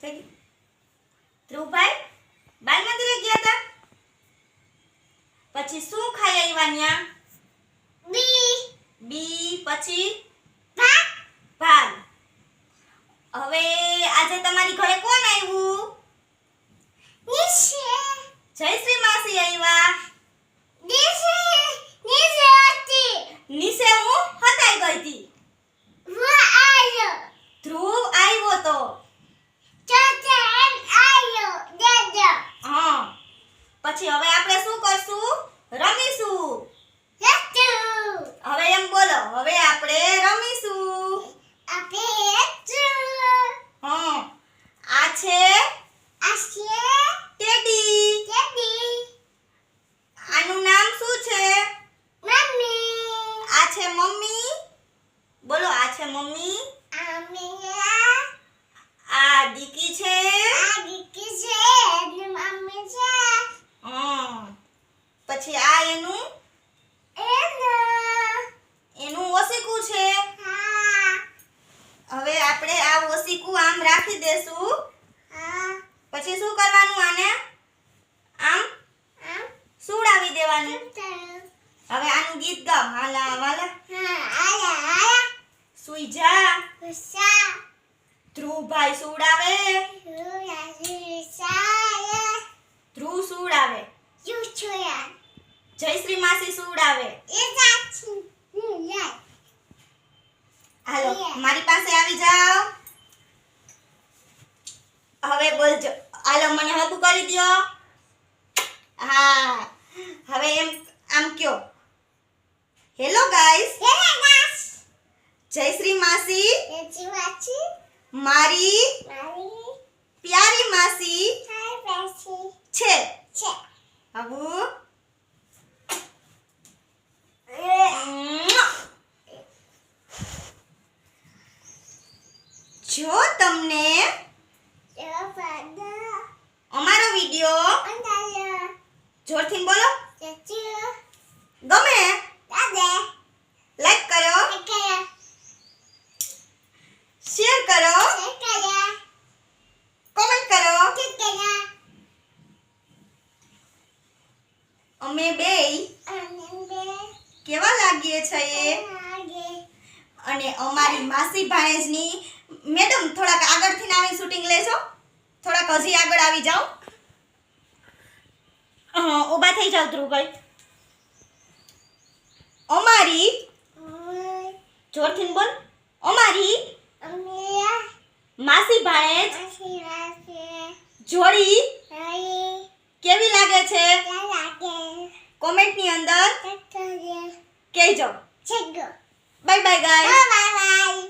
થઈ ધ્રુવભાઈ બાલ મંદિરે ગયા હતા? પછી શું ખાઈ આવ્યા ન્યા? બી. બી પછી? ભાગ ભાત. હવે આજે તમારી ઘરે કોણ આવ્યું નીચે જય શ્રી માસી આવ્યા નીચે નીચે હતી નીચે હું હતાઈ ગઈ હતી વો આયો ધ્રુવ આવ્યો તો ચોથે એમ આયો દેદો હા પછી હવે આપણે શું કરશું? રમીશું. હવે એમ બોલો હવે આપણે રમીશું. હા. આ છે આશે ટેડી. દેદી આનું નામ શું છે? મમ્મી. આ છે મમ્મી. બોલો આ છે મમ્મી. આમિયા આ દીકી છે આ દીકી છે એની મમ્મી છે હા પછી આ એનું? એનો. એનું ઓસીકું છે? હા. હવે આપણે આ ઓસીકું આમ રાખી દેશું. હા. પછી શું કરવાનું આને? આમ સુડાવી દેવાનું. હવે આનું ગીત ગાવ હાલા વાલા હા આયા આયા સુઈ જા. ધ્રુવભાઈ સુડાવે ધ્રુવ સુડાવે યુછોયા જયશ્રી માસી સુડાવે ઇજાચી યુયા હાલો Yeah. મારી પાસે આવી જાઓ. હવે બોલજો હાલો મને હબુ કરી દ્યો. હા. હવે એમ આમ કયો. Hello guys. હેલાસ જય શ્રી માસી. એજીવાચી મારી મારી પ્યારી માસી હાય બેસી છે છે હબુ જો તમને અમારો વિડિયો જોરથી બોલો. ગમે? લાઈક કરો. શેર કરો. કોમેન્ટ કરો. અમે બે કેવા લાગીએ છીએ? અને અમારી માસી ભાણેજની મેડમ થોડાક આગળથી આવીને શૂટિંગ લેશો થોડાક હજી આગળ આવી જાઓ. ઊભા થઈ જાઓ ધ્રુવભાઈ. અમારી જોરથી બોલ. અમારી માસી ભાણેજ જોડી કેવી લાગે છે? કોમેન્ટ કોમેન્ટની અંદર કહેજો. Bye bye guy bye bye